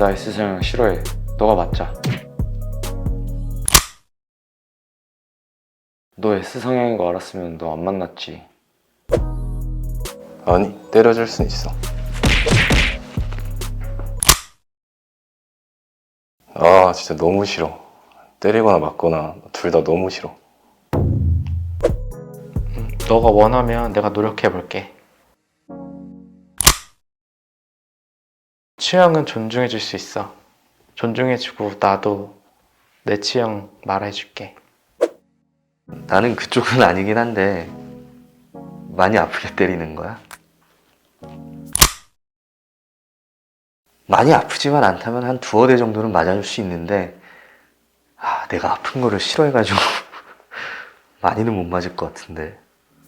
나 S상형 싫어해. 너가 맞자. 너 S상형인 거 알았으면 너 안 만났지. 아니 때려줄 순 있어 아 진짜 너무 싫어 때리거나 맞거나 둘 다 너무 싫어 너가 원하면 내가 노력해 볼게. 취향은 존중해 줄 수 있어. 존중해 주고 나도 내 취향 말해 줄게. 나는 그쪽은 아니긴 한데 많이 아프게 때리는 거야? 많이 아프지만 않다면 한 두어 대 정도는 맞아줄 수 있는데 아 내가 아픈 거를 싫어해가지고 많이는 못 맞을 것 같은데